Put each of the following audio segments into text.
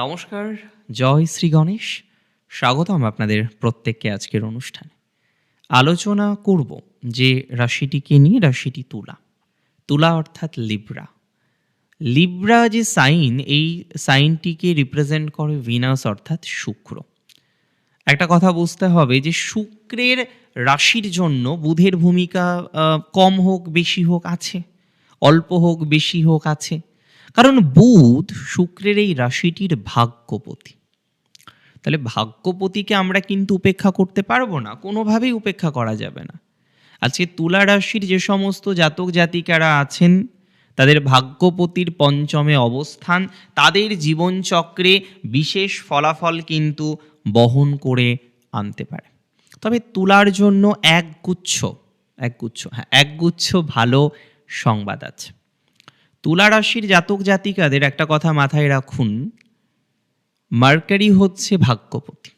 নমস্কার, জয় শ্রী গণেশ। স্বাগতম আপনাদের প্রত্যেককে আজকের অনুষ্ঠানে। আলোচনা করব যে রাশিটিকে নিয়ে রাশিটি তুলা। তুলা অর্থাৎ লিব্রা। লিব্রা যে সাইন, এই সাইনটিকে রিপ্রেজেন্ট করে ভিনাস অর্থাৎ শুক্র। একটা কথা বুঝতে হবে যে শুক্রের রাশির জন্য বুধের ভূমিকা কম হোক, বেশি হোক আছে, অল্প হোক, বেশি হোক আছে। কারণ বুধ শুক্রের এই রাশিটির ভাগ্যপতি। তাহলে ভাগ্যপতিকে আমরা কিন্তু উপেক্ষা করতে পারব না, কোনোভাবেই উপেক্ষা করা যাবে না। আজকে তুলা রাশির যে সমস্ত জাতক জাতিকারা আছেন, তাদের ভাগ্যপতির পঞ্চমে অবস্থান, তাদের জীবনচক্রে বিশেষ ফলাফল কিন্তু বহন করে আনতে পারে। তবে তুলার জন্য একগুচ্ছ একগুচ্ছ হ্যাঁ একগুচ্ছ ভালো সংবাদ আছে। তুলা রাশির জাতক জাতিকাদের একটা কথা মাথায় রাখুন, মার্কারি হচ্ছে ভাগ্যপতি।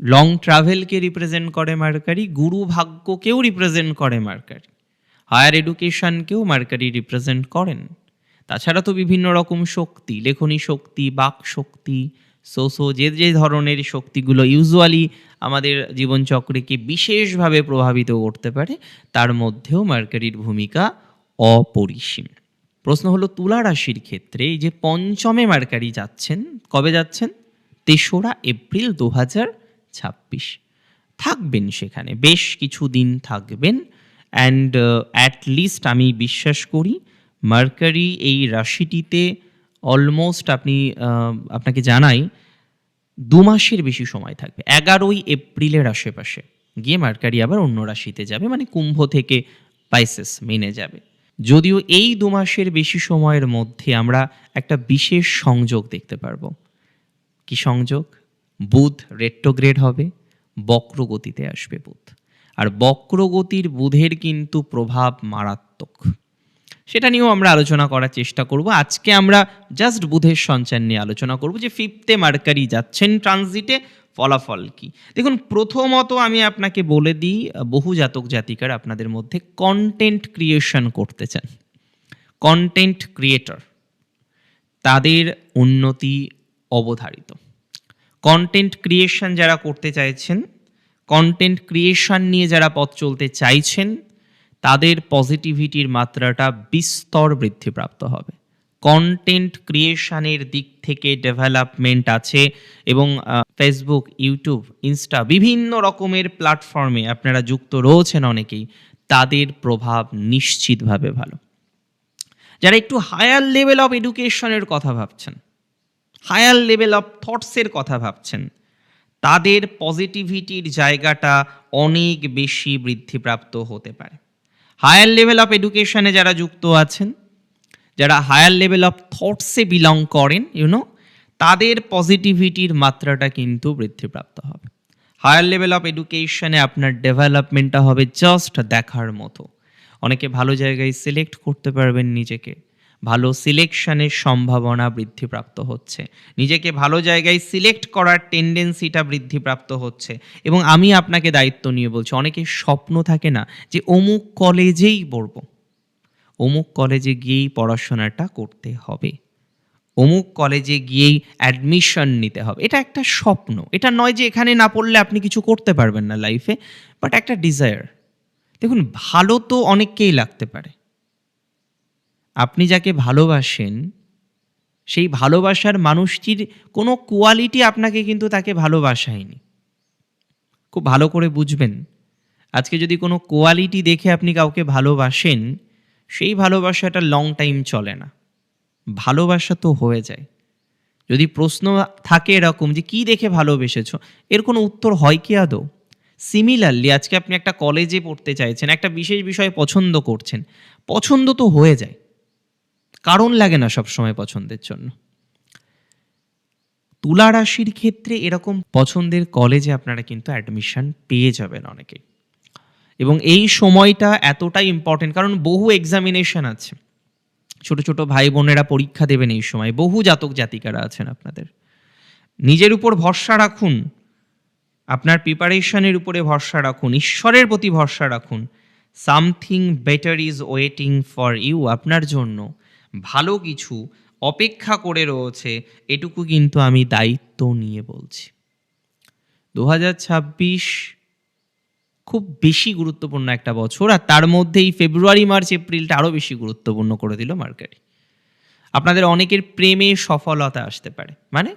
লং ট্রাভেলকে রিপ্রেজেন্ট করে মার্কারি, গুরু ভাগ্যকেও রিপ্রেজেন্ট করে মার্কারি। হায়ার এডুকেশনকেও মার্কারি রিপ্রেজেন্ট করেন। তাছাড়া তো বিভিন্ন রকম শক্তি, লেখনী শক্তি, বাক শক্তি, সোসো, যে যে ধরনের শক্তিগুলো ইউজুয়ালি আমাদের জীবনচক্রকে বিশেষভাবে প্রভাবিত করতে পারে, তার মধ্যেও মার্কারির ভূমিকা অপরিসীম। প্রশ্ন হলো, তুলা রাশির ক্ষেত্রে এই যে পঞ্চমে মার্কারি যাচ্ছেন, কবে যাচ্ছেন? তেসরা এপ্রিল দু হাজার ছাব্বিশ। থাকবেন সেখানে, বেশ কিছু দিন থাকবেন। অ্যান্ড অ্যাট লিস্ট আমি বিশ্বাস করি, মার্কারি এই রাশিটিতে অলমোস্ট আপনি আপনাকে জানাই, দু মাসের বেশি সময় থাকবে। এগারোই এপ্রিলের আশেপাশে। গিয়ে মার্কারি আবার অন্য রাশিতে যাবে মানে কুম্ভ থেকে পাইসেস মেনে যাবে। যদিও এই দু মাসের বেশি সময়ের মধ্যে আমরা একটা বিশেষ সংযোগ দেখতে পারব। কি সংযোগ? বুধ রেট্রোগ্রেড হবে, বক্রগতিতে আসবে বুধ। আর বক্রগতির বুধের কিন্তু প্রভাব মারাত্মক। সেটা নিয়েও আমরা আলোচনা করার চেষ্টা করব। আজকে আমরা জাস্ট বুধের সঞ্চার নিয়ে আলোচনা করব যে ফিফথে মার্কারি যাচ্ছেন ট্রানজিটে ফলাফল কি? দেখুন, প্রথমত আমি আপনাকে বলে দিই, বহু জাতক জাতিকার আপনাদের মধ্যে কন্টেন্ট ক্রিয়েশন করতে চান। কন্টেন্ট ক্রিয়েটর তাদের উন্নতি অবধারিত। কন্টেন্ট ক্রিয়েশন যারা করতে চাইছেন কন্টেন্ট ক্রিয়েশন নিয়ে যারা পথ চলতে চাইছেন, তাদের পজিটিভিটির মাত্রাটা বিস্তর বৃদ্ধিপ্রাপ্ত হবে। কন্টেন্ট ক্রিয়েশনের দিক থেকে ডেভেলপমেন্ট আছে এবং ফেসবুক ইউটিউব ইনস্টা বিভিন্ন রকমের প্ল্যাটফর্মে আপনারা যুক্ত রয়েছেন অনেকেই, তাদের প্রভাব নিশ্চিতভাবে ভালো। যারা একটু হায়ার লেভেল অফ এডুকেশনের কথা ভাবছেন হায়ার লেভেল অফ থটসের কথা ভাবছেন, তাদের পজিটিভিটির জায়গাটা অনেক বেশি বৃদ্ধিপ্রাপ্ত হতে পারে। হায়ার লেভেল অফ এডুকেশনে যারা যুক্ত আছেন যারা হায়ার লেভেল অফ থটসে বিলং করেন ইউনো তাদের পজিটিভিটির মাত্রাটা কিন্তু বৃদ্ধিপ্রাপ্ত হবে। হায়ার লেভেল অফ এডুকেশনে আপনার ডেভেলপমেন্টটা হবে জাস্ট দেখার মতো। অনেকে ভালো জায়গায় সিলেক্ট করতে পারবেন নিজেকে। ভালো সিলেকশনের সম্ভাবনা বৃদ্ধিপ্রাপ্ত হচ্ছে। নিজেকে ভালো জায়গায় সিলেক্ট করার টেন্ডেন্সিটা বৃদ্ধিপ্রাপ্ত হচ্ছে। এবং আমি আপনাকে দায়িত্ব নিয়ে বলছি, অনেকের স্বপ্ন থাকে না যে অমুক কলেজেই পড়ব। অমুক কলেজে গিয়েই পড়াশোনাটা করতে হবে। অমুক কলেজে গিয়েই অ্যাডমিশন নিতে হবে। এটা একটা স্বপ্ন। এটা নয় যে এখানে না পড়লে আপনি কিছু করতে পারবেন না লাইফে বাট একটা ডিজায়ার দেখুন, ভালো তো অনেককেই লাগতে পারে। আপনি যাকে ভালোবাসেন, সেই ভালোবাসার মানুষটির কোনো কোয়ালিটি আপনাকে কিন্তু তাকে ভালোবাসায়নি। খুব ভালো করে বুঝবেন। আজকে যদি কোনো কোয়ালিটি দেখে আপনি কাউকে ভালোবাসেন সেই ভালোবাসাটা লং টাইম চলে না। ভালোবাসা তো হয়ে যায়। যদি প্রশ্ন থাকে এরকম যে, কি দেখে ভালোবেসেছো? এর কোনো উত্তর হয় কি আদৌ? সিমিলারলি আজকে আপনি একটা কলেজে পড়তে চাইছেন, একটা বিশেষ বিষয় পছন্দ করছেন, পছন্দ তো হয়ে যায়। কারণ লাগে না সবসময় পছন্দের জন্য। তুলা রাশির ক্ষেত্রে এরকম পছন্দের কলেজে আপনারা কিন্তু অ্যাডমিশন পেয়ে যাবেন অনেকেই এবং এই সময়টা এতটাই ইম্পর্টেন্ট কারণ বহু এক্সামিনেশন আছে। ছোট ছোট ভাই বোনেরা পরীক্ষা দেবেন এই সময়। বহু জাতক জাতিকারা আছেন আপনাদের। নিজের উপর ভরসা রাখুন। আপনার প্রিপারেশনের উপরে ভরসা রাখুন। ঈশ্বরের প্রতি ভরসা রাখুন। Something better is waiting for you আপনার জন্য ভালো কিছু অপেক্ষা করে রয়েছে, এটুকু কিন্তু আমি দায়িত্ব নিয়ে বলছি। দু হাজার ছাব্বিশ খুব বেশি গুরুত্বপূর্ণ একটা বছর, আর তার মধ্যেই ফেব্রুয়ারি মার্চ এপ্রিলটা আরও বেশি গুরুত্বপূর্ণ করে দিল মার্কেটে আপনাদের অনেকের প্রেমে সফলতা আসতে পারে। মানে?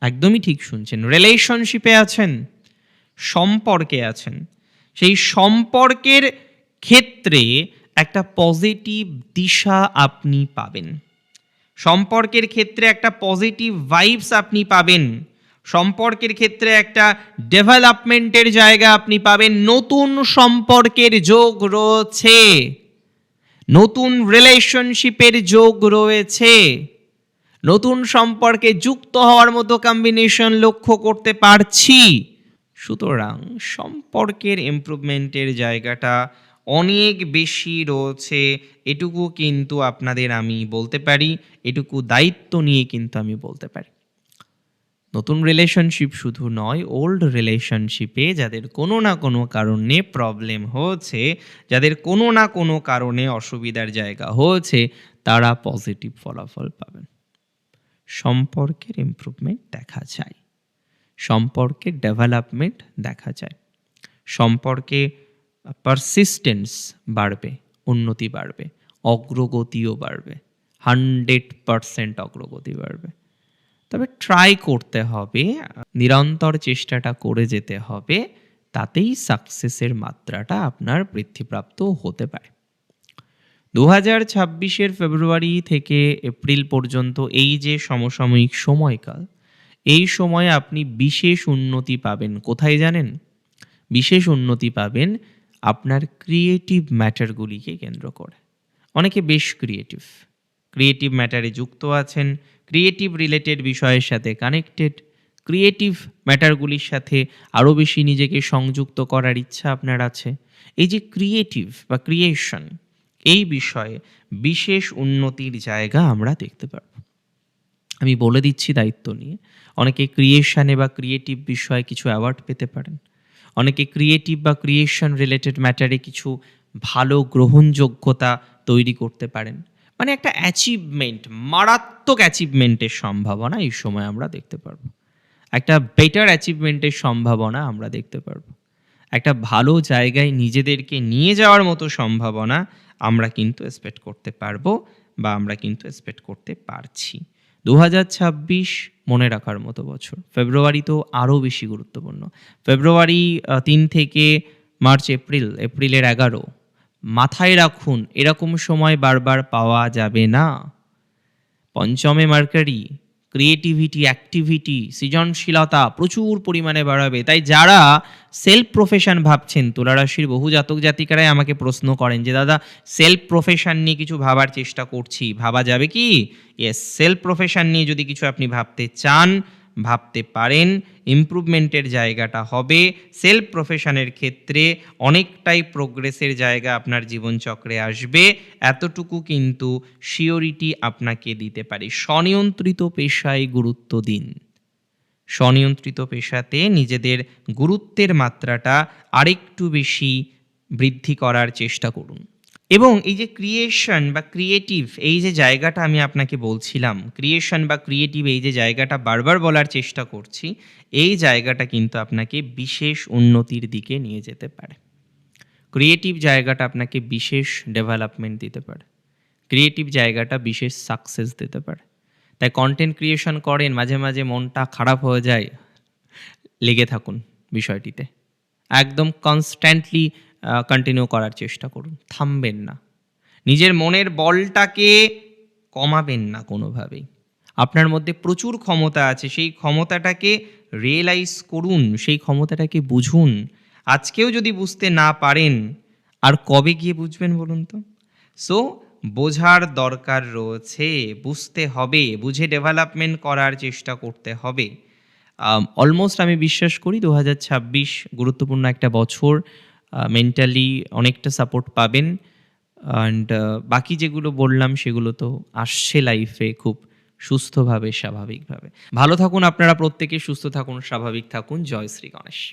একদমই ঠিক শুনছেন। রিলেশনশিপে আছেন, সম্পর্কে আছেন। সেই সম্পর্কের ক্ষেত্রে একটা পজিটিভ দিশা আপনি পাবেন। সম্পর্কের ক্ষেত্রে একটা পজিটিভ ভাইবস আপনি পাবেন। সম্পর্কের ক্ষেত্রে একটা ডেভেলপমেন্টের জায়গা আপনি পাবেন। নতুন সম্পর্কের যোগ রয়েছে। নতুন রিলেশনশিপের যোগ রয়েছে। নতুন সম্পর্কে যুক্ত হওয়ার মতো কম্বিনেশন লক্ষ্য করতে পারছি। সুতরাং সম্পর্কের ইমপ্রুভমেন্টের জায়গাটা অনেক বেশি রয়েছে। এটুকু কিন্তু আপনাদের আমি বলতে পারি, এটুকু দায়িত্ব নিয়ে কিন্তু আমি বলতে পারি। নতুন রিলেশনশিপ শুধু নয় ওল্ড রিলেশনশিপে যাদের কোনো না কোনো কারণে প্রবলেম হয়েছে, যাদের কোনো না কোনো কারণে অসুবিধার জায়গা হয়েছে, তারা পজিটিভ ফলাফল পাবেন। সম্পর্কের ইমপ্রুভমেন্ট দেখা যায়। সম্পর্কের ডেভেলপমেন্ট দেখা যায়। সম্পর্কে পারসিস্টেন্স বাড়বে, উন্নতি বাড়বে, অগ্রগতিও বাড়বে। হান্ড্রেড পারসেন্ট অগ্রগতি বাড়বে। তবে ট্রাই করতে হবে, নিরন্তর চেষ্টাটা করে যেতে হবে, তাতেই সাকসেসের মাত্রাটা আপনার বৃদ্ধিপ্রাপ্ত হতে পারে। দু হাজার ছাব্বিশের ফেব্রুয়ারি থেকে এপ্রিল পর্যন্ত এই যে সমসাময়িক সময়কাল, এই সময়ে আপনি বিশেষ উন্নতি পাবেন। কোথায় জানেন? বিশেষ উন্নতি পাবেন আপনার ক্রিয়েটিভ ম্যাটারগুলিকে কেন্দ্র করে। অনেকে বেশ ক্রিয়েটিভ ক্রিয়েটিভ ম্যাটারে যুক্ত আছেন। ক্রিয়েটিভ রিলেটেড বিষয়ের সাথে কানেক্টেড ক্রিয়েটিভ ম্যাটারগুলির সাথে আরও বেশি নিজেকে সংযুক্ত করার ইচ্ছা আপনার আছে। এই যে ক্রিয়েটিভ বা ক্রিয়েশন এই বিষয়ে বিশেষ উন্নতির জায়গা আমরা দেখতে পারব। আমি বলে দিচ্ছি দায়িত্ব নিয়ে। অনেকে ক্রিয়েশনে বা ক্রিয়েটিভ বিষয়ে কিছু অ্যাওয়ার্ড পেতে পারেন। অনেকে ক্রিয়েটিভ বা ক্রিয়েশন রিলেটেড ম্যাটারে কিছু ভালো গ্রহণযোগ্যতা তৈরি করতে পারেন। মানে একটা অ্যাচিভমেন্ট মারাত্মক অ্যাচিভমেন্টের সম্ভাবনা এই সময় আমরা দেখতে পারব। একটা বেটার অ্যাচিভমেন্টের সম্ভাবনা আমরা দেখতে পারব। একটা ভালো জায়গায় নিজেদেরকে নিয়ে যাওয়ার মতো সম্ভাবনা আমরা কিন্তু এক্সপেক্ট করতে পারব বা আমরা কিন্তু এক্সপেক্ট করতে পারছি। দু হাজার ছাব্বিশ মনে রাখার মতো বছর। ফেব্রুয়ারি তো আরও বেশি গুরুত্বপূর্ণ। ফেব্রুয়ারি তিন থেকে মার্চ, এপ্রিল, এপ্রিলের এগারো মাথায় রাখুন, এরকম সময় বারবার পাওয়া যাবে না। পঞ্চমে মার্কারি ক্রিয়েটিভিটি অ্যাক্টিভিটি সৃজনশীলতা প্রচুর পরিমাণে বাড়াবে। তাই যারা সেলফ প্রফেশন ভাবছেন, তুলারাশির বহু জাতক জাতিকারাই আমাকে প্রশ্ন করেন যে, দাদা সেলফ প্রফেশন নিয়ে কিছু ভাবার চেষ্টা করছি। ভাবা যাবে কি? ইয়েস সেলফ প্রফেশন নিয়ে যদি কিছু আপনি ভাবতে চান ভাবতে পারেন ইমপ্রুভমেন্টের জায়গাটা হবে সেলফ প্রফেশনের ক্ষেত্রে অনেকটাই প্রোগ্রেসের জায়গা আপনার জীবনচক্রে আসবে। এতটুকু কিন্তু শিওরিটি আপনাকে দিতে পারি। স্বনিয়ন্ত্রিত পেশায় গুরুত্ব দিন। স্বনিয়ন্ত্রিত পেশাতে নিজেদের গুরুত্বের মাত্রাটা আরেকটু বেশি বৃদ্ধি করার চেষ্টা করুন। এবং এই যে ক্রিয়েশন বা ক্রিয়েটিভ এই যে জায়গাটা আমি আপনাকে বলছিলাম ক্রিয়েশন বা ক্রিয়েটিভ এই যে জায়গাটা বারবার বলার চেষ্টা করছি, এই জায়গাটা কিন্তু আপনাকে বিশেষ উন্নতির দিকে নিয়ে যেতে পারে। ক্রিয়েটিভ জায়গাটা আপনাকে বিশেষ ডেভেলপমেন্ট দিতে পারে। ক্রিয়েটিভ জায়গাটা বিশেষ সাকসেস দিতে পারে। তাই কন্টেন্ট ক্রিয়েশন করেন, মাঝে মাঝে মনটা খারাপ হয়ে যায়, লেগে থাকুন বিষয়টিতে। একদম কনস্ট্যান্টলি কন্টিনিউ করার চেষ্টা করুন। থামবেন না। নিজের মনের বলটাকে কমাবেন না কোনোভাবেই। আপনার মধ্যে প্রচুর ক্ষমতা আছে, সেই ক্ষমতাটাকে রিয়েলাইজ করুন, সেই ক্ষমতাটাকে বুঝুন। আজকেও যদি বুঝতে না পারেন, আর কবে গিয়ে বুঝবেন বলুন তো? সো বোঝার দরকার রয়েছে, বুঝতে হবে, বুঝে ডেভেলপমেন্ট করার চেষ্টা করতে হবে। অলমোস্ট আমি বিশ্বাস করি দু হাজার ছাব্বিশ গুরুত্বপূর্ণ একটা বছর মেন্টালি অনেকটা সাপোর্ট পাবেন। অ্যান্ড বাকি যেগুলো বললাম সেগুলো তো আসছে লাইফে খুব সুস্থভাবে, স্বাভাবিকভাবে। ভালো থাকুন আপনারা প্রত্যেকে, সুস্থ থাকুন, স্বাভাবিক থাকুন। জয় শ্রী গণেশ।